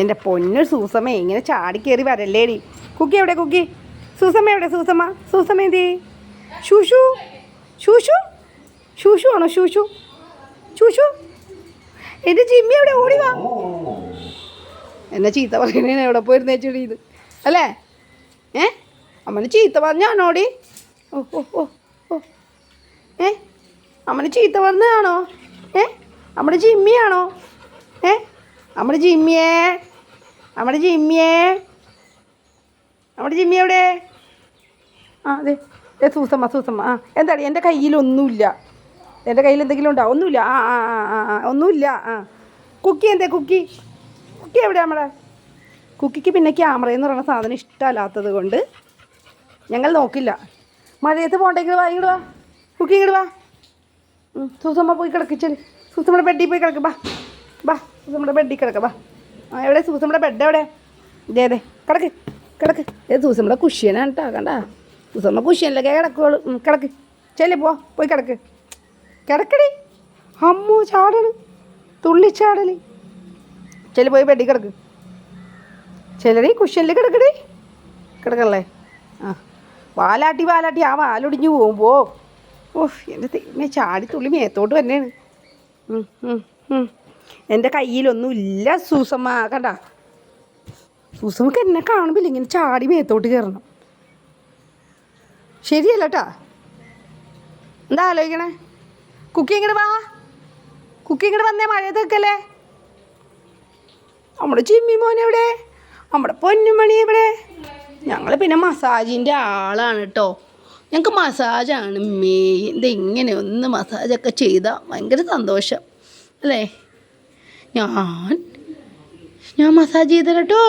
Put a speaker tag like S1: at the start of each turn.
S1: എന്റെ പൊന്നു സൂസമ്മ ഇങ്ങനെ ചാടി കയറി വരല്ലേടി. കുക്കി എവിടെ കുക്കി? സൂസമ്മ എവിടെ സൂസമ്മ? സൂസമ്മ എന്തി ശൂഷു ശൂഷു ശൂഷു ആണോ ശൂഷു ശൂഷു എന്റെ ജിമ്മി എവിടെ? ഓടി വാ. എന്നെ ചീത്ത പറയണേ എവിടെ പോയിരുന്നേ ചെടി ഇത്? അല്ലേ? ഏ? അമ്മന് ചീത്ത പറഞ്ഞാണോടി ഓ ഓ ഏ? അമ്മന് ചീത്ത പറഞ്ഞതാണോ? ഏ? നമ്മുടെ ജിമ്മിയാണോ ഏ? നമ്മുടെ ജിമ്മിയേ. നമ്മുടെ ജിമ്മിയേ. നമ്മുടെ ജിമ്മി എവിടെ? ആ അതെ ഏ സൂസമ്മ സൂസമ്മ. ആ എന്താണ് എന്റെ കയ്യിലൊന്നുമില്ല. എന്റെ കയ്യിൽ എന്തെങ്കിലും ഉണ്ടോ? ഒന്നുമില്ല. ആ ആ ആ ആ ആ ഒന്നുമില്ല. ആ. കുക്കി എന്തേ കുക്കി? കുക്കി എവിടെ നമ്മുടെ? കുക്കിക്ക് പിന്നെ ക്യാമറ എന്ന് പറയുന്ന സാധനം ഇഷ്ടമല്ലാത്തത് കൊണ്ട് ഞങ്ങൾ നോക്കില്ല. മഴയത്ത് പോകണ്ടെങ്കിൽ വാ ഇങ്ങോട്ട് വാ. കുക്കി ഇങ്ങോട്ട് വാ. സൂസമ്മ പോയി കിടക്കിച്ചൽ സൂസമ്മയുടെ ബെഡിൽ പോയി കിടക്ക് ബാ. ബാ നമ്മുടെ ബെഡിൽ കിടക്ക ബാ എവിടെ? നമ്മുടെ ബെഡ് എവിടെ? ഇതേ അതെ കിടക്ക് കിടക്ക്. സൂസ് നമ്മുടെ കുഷ്യനാണ് കേട്ടോ കണ്ട? നമ്മുടെ കുഷ്യനിലൊക്കെ കിടക്കുള്ളൂ കിടക്ക്. ചെല്ലി പോ പോയി കിടക്ക്. കിടക്കടി. അമ്മു ചാടണ് തുള്ളിച്ചാടൽ ചെല്ലി പോയി ബെഡിൽ കിടക്ക്. ചെല്ലടി കുഷ്യനിൽ കിടക്കടി. കിടക്കല്ലേ ആ വാലാട്ടി വാലാട്ടി ആ വാലൊടിഞ്ഞു പോകുമ്പോൾ ഓഹ് എന്റെ ചാടി തുള്ളി മേത്തോട്ട് തന്നെയാണ്. എന്റെ കയ്യിലൊന്നും ഇല്ല സൂസമ്മ. കണ്ട? സൂസമ്മക്ക് എന്നെ കാണുമ്പോൾ ഇങ്ങനെ ചാടി മേത്തോട്ട് കയറണം ശരിയല്ല കേട്ടാ എന്താ ആലോചിക്കണേ? കുക്കി ഇങ്ങോട്ട് വാ. കുക്കി ഇങ്ങോട്ട് വന്നേ മഴയത്ത് വെക്കല്ലേ നമ്മുടെ ചിമ്മി മോൻ എവിടെ? നമ്മുടെ പൊന്നുമണി എവിടെ? ഞങ്ങൾ പിന്നെ മസാജിന്റെ ആളാണ് കേട്ടോ ഞങ്ങൾക്ക് മസാജാണ് മെയിൻ. ഇതെങ്ങനെ ഒന്ന് മസാജൊക്കെ ചെയ്താൽ ഭയങ്കര സന്തോഷം. അല്ലേ? ഞാൻ ഞാൻ മസാജ് ചെയ്ത കേട്ടോ